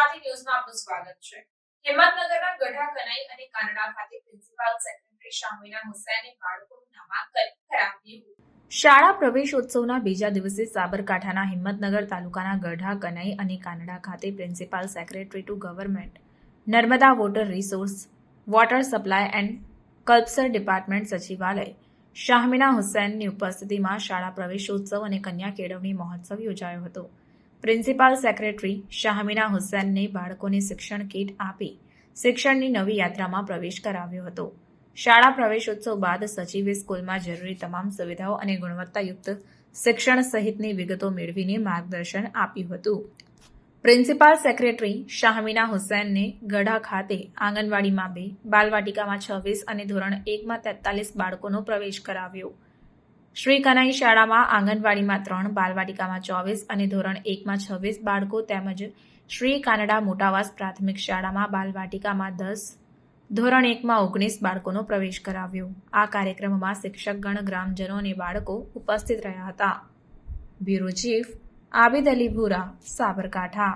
આપનું સ્વાગત છે. હિંમતનગરના ગઢા કનાઈ અને કાનડા ખાતે પ્રિન્સિપાલ સેક્રેટરી શામીના હુસૈને બાળકોનું નામાંકન કરાવ્યું. શાળા પ્રવેશોત્સવના બીજા દિવસે સાબરકાંઠાના હિંમતનગર તાલુકાના ગઢા કનાઈ અને કાનડા ખાતે principal secretary to government, Narmada water resource, water supply and Kalpasar department સચિવાલય, શાહમીના હુસૈનની ઉપસ્થિતિમાં શાળા પ્રવેશોત્સવ અને કન્યા કેળવણી મહોત્સવ યોજાયો હતો. પ્રિન્સિપાલ સેક્રેટરી શાહમીના હુસૈનને બાળકોને શિક્ષણ કીટ આપી શિક્ષણની નવી યાત્રામાં પ્રવેશ કરાવ્યો હતો. શાળા પ્રવેશોત્સવ બાદ સચિવે સ્કૂલમાં જરૂરી તમામ સુવિધાઓ અને ગુણવત્તાયુક્ત શિક્ષણ સહિતની વિગતો મેળવીને માર્ગદર્શન આપ્યું હતું. પ્રિન્સિપાલ સેક્રેટરી શાહમીના હુસૈનને ગઢા ખાતે આંગણવાડીમાં બે, બાલવાટિકામાં છવ્વીસ અને ધોરણ એકમાં તેતાલીસ બાળકોનો પ્રવેશ કરાવ્યો. શ્રી કનાઈ શાળામાં આંગણવાડીમાં ત્રણ, બાલવાટિકામાં ચોવીસ અને ધોરણ એકમાં છવ્વીસ બાળકો તેમજ શ્રી કાનડા મોટાવાસ પ્રાથમિક શાળામાં બાલવાટિકામાં દસ, ધોરણ એકમાં ઓગણીસ બાળકોનો પ્રવેશ કરાવ્યો. આ કાર્યક્રમમાં શિક્ષકગણ, ગ્રામજનો અને બાળકો ઉપસ્થિત રહ્યા હતા. બ્યુરો ચીફ આબિદ અલી ભૂરા, સાબરકાંઠા.